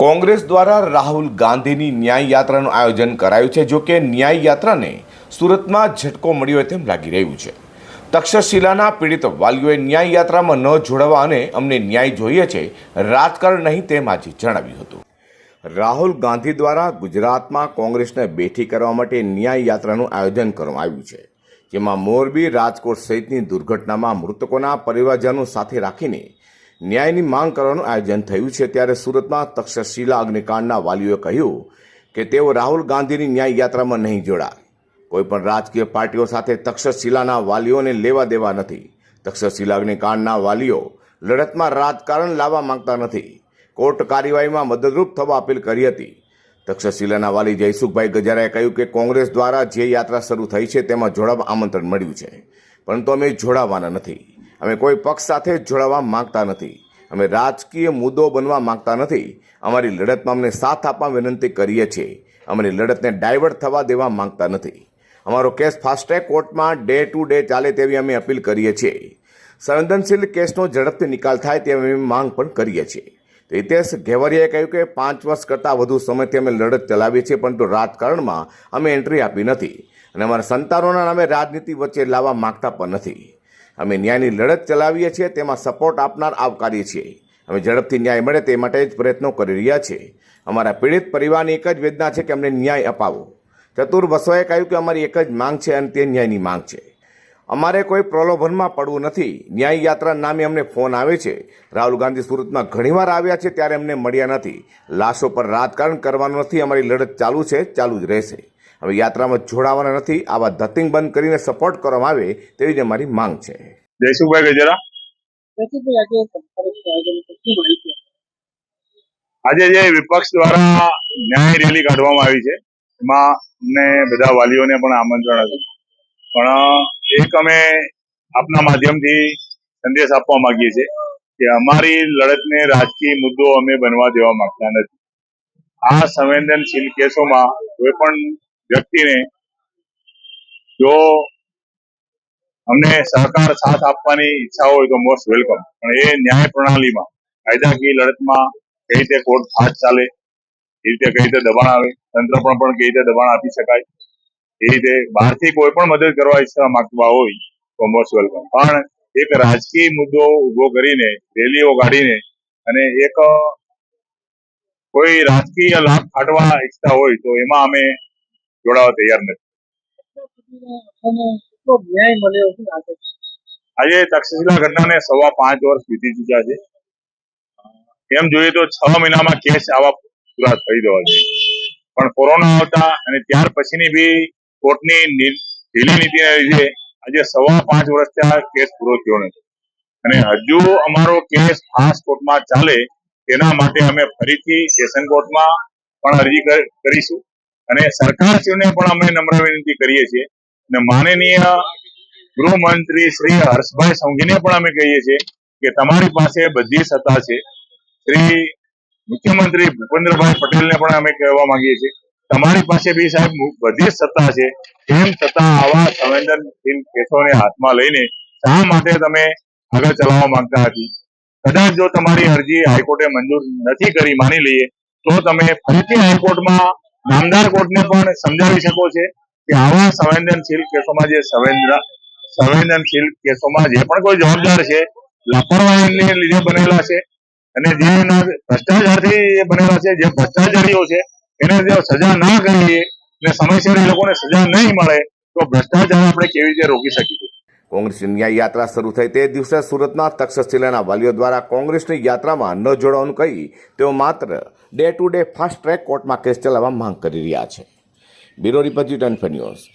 કોંગ્રેસ દ્વારા રાહુલ ગાંધીની ન્યાય યાત્રાનું આયોજન કરાયું છે જોકે ન્યાય યાત્રાને સુરતમાં ઝટકો મળ્યો હોય તેમ લાગી રહ્યું છે. તક્ષશિલાના પીડિત વાલીઓએ ન્યાય યાત્રામાં ન જોડાવા અને અમને ન્યાય જોઈએ છે, રાજકારણ નહીં તેમ આજે જણાવ્યું હતું. રાહુલ ગાંધી દ્વારા ગુજરાતમાં કોંગ્રેસને બેઠી કરવા માટે ન્યાય યાત્રાનું આયોજન કરવામાં આવ્યું છે, જેમાં મોરબી, રાજકોટ સહિતની દુર્ઘટનામાં મૃતકોના પરિવારજનો સાથે રાખીને ન્યાયની માંગ કરવાનું આયોજન થયું છે ત્યારે સુરતમાં તક્ષશિલા અગ્નિકાંડના વાલીઓએ કહ્યું કે તેઓ રાહુલ ગાંધીની ન્યાય યાત્રામાં નહીં જોડાય. કોઈપણ રાજકીય પાર્ટીઓ સાથે તક્ષશિલાના વાલીઓને લેવા દેવા નથી. તક્ષશિલા અગ્નિકાંડના વાલીઓ લડતમાં રાજકારણ લાવવા માંગતા નથી. કોર્ટ કાર્યવાહીમાં મદદરૂપ થવા અપીલ કરી હતી. તક્ષશિલાના વાલી જયસુખભાઈ ગજારાએ કહ્યું કે કોંગ્રેસ દ્વારા જે યાત્રા શરૂ થઈ છે તેમાં જોડાવા આમંત્રણ મળ્યું છે. પરંતુ અમે જોડાવાના નથી. અમે કોઈ પક્ષ સાથે જોડાવા માંગતા નથી. અમે રાજકીય મુદ્દો બનવા માંગતા નથી. અમારી લડતમાં અમને સાથ આપવા વિનંતી કરીએ છીએ. અમારી લડતને ડાયવર્ટ થવા દેવા માંગતા નથી. અમારો કેસ ફાસ્ટ્રેક કોર્ટમાં ડે ટુ ડે ચાલે તેવી અમે અપીલ કરીએ છીએ. સંવેદનશીલ કેસનો ઝડપથી નિકાલ થાય તેવી અમે માંગ પણ કરીએ છીએ. તો હિતેશ ઘેવરિયાએ કહ્યું કે પાંચ વર્ષ કરતાં વધુ સમયથી અમે લડત ચલાવીએ છીએ, પરંતુ રાજકારણમાં અમે એન્ટ્રી આપી નથી. અને અમારા સંતાનોના નામે રાજનીતિ વચ્ચે લાવવા માગતા પણ નથી. અમે ન્યાયની લડત ચલાવીએ છીએ, તેમાં સપોર્ટ આપનાર આવકારીએ છીએ. અમે ઝડપથી ન્યાય મળે તે માટે જ પ્રયત્નો કરી રહ્યા છીએ. અમારા પીડિત પરિવારની એક જ વેદના છે કે અમને ન્યાય અપાવો. ચતુર વસવાએ કહ્યું કે અમારી એક જ માંગ છે અને તે ન્યાયની માંગ છે. અમારે કોઈ પ્રલોભનમાં પડવું નથી. ન્યાય યાત્રા નામે અમને ફોન આવે છે. રાહુલ ગાંધી સુરતમાં ઘણીવાર આવ્યા છે ત્યારે અમને મળ્યા નથી. લાશો પર રાજકારણ કરવાનું નથી. અમારી લડત ચાલુ છે, ચાલુ જ રહેશે. હવે યાત્રામાં જોડાવાના નથી. આવા ધતિંગ બંધ કરીને સપોર્ટ કરવામાં આવે તેવી જ અમારી માંગ છે. જયસુખભાઈ ગજેરા આજે જે વિપક્ષ દ્વારા ન્યાય રેલી કાઢવામાં આવી છે એમાં અમને બધા વાલીઓને પણ આમંત્રણ હતું. પણ એક અમે આપના માધ્યમથી સંદેશ આપવા માંગીએ છીએ કે અમારી લડતને રાજકીય મુદ્દો અમે બનવા દેવા માંગતા નથી. આ સંવેદનશીલ કેસોમાં કોઈ પણ વ્યક્તિને જો અમને સહકાર સાથ આપવાની ઈચ્છા હોય તો મોસ્ટ વેલકમ. પણ એ ન્યાય પ્રણાલીમાં, કાયદાકીય લડતમાં કઈ રીતે કોર્ટ ફાસ્ટ ચાલે, એ રીતે કઈ રીતે દબાણ આવે, તંત્ર પણ પણ કઈ રીતે દબાણ આપી શકાય, એ રીતે બહારથી કોઈ પણ મદદ કરવા ઈચ્છા માંગતા હોય તો મોસ્ટ વેલકમ. પણ એક રાજકીય મુદ્દો ઊભો કરીને, રેલીઓ કાઢીને અને એક કોઈ રાજકીય લાભ ખાટવા ઈચ્છતા હોય તો એમાં અમે જોડાવા તૈયાર નથી? આજે તક્ષશિલા ઘટનાને સવા પાંચ વર્ષ વીતી ચુક્યા છે. એમ જોઈએ તો છ મહિનામાં કેસ આવા પૂરા થઈ જવા જોઈએ પણ કોરોના આવતા અને ત્યાર પછીની બી કોર્ટની ઢીલી નીતિને લીધે આજે સવા પાંચ વર્ષથી આ કેસ પૂરો થયો નથી. અને હજુ અમારો કેસ ફાસ્ટ કોર્ટમાં ચાલે તેના માટે અમે ફરીથી સેશન કોર્ટમાં પણ અરજી કરીશું. અને સરકારશ્રીને પણ અમે નમ્ર વિનંતી કરીએ છીએ. અને માનનીય ગૃહમંત્રી શ્રી હર્ષભાઈ સંઘીને પણ અમે કહીએ છીએ કે તમારી પાસે બધી સત્તા છે. શ્રી મુખ્યમંત્રી ભૂપેન્દ્રભાઈ પટેલને પણ અમે કહેવા માંગીએ છીએ. તમારી પાસે બી સાહેબ બધી સત્તા છે. તેમ છતાં આવા સંવેદનશીલ કેસોને હાથમાં લઈને શા માટે તમે આગળ ચલાવવા માંગતા હતી? કદાચ જો તમારી અરજી હાઈકોર્ટે મંજૂર નથી કરી, માની લઈએ, તો તમે ફરીથી હાઈકોર્ટમાં નામદાર કોર્ટને પણ સમજાવી શકો છે કે આવા સંવેદનશીલ કેસોમાં જે સંવેદના, સંવેદનશીલ કેસોમાં જે પણ કોઈ જવાબદાર છે, લાપરવાહીને લીધે બનેલા છે અને જે ભ્રષ્ટાચારથી બનેલા છે, જે ભ્રષ્ટાચારીઓ છે, એને જો સજા ના કરીએ અને સમયસર એ લોકોને સજા નહીં મળે, તો ભ્રષ્ટાચાર આપણે કેવી રીતે રોકી શકીશું કોંગ્રેસની ન્યાય યાત્રા શરૂ થઈ તે દિવસે સુરતના તક્ષશિલાના વાલીઓ દ્વારા કોંગ્રેસની યાત્રામાં ન જોડાવાનું કહી તેઓ માત્ર day to day fast track કોર્ટમાં કેસ ચલાવવા માંગ કરી રહ્યા છે. Bureau report Zee News.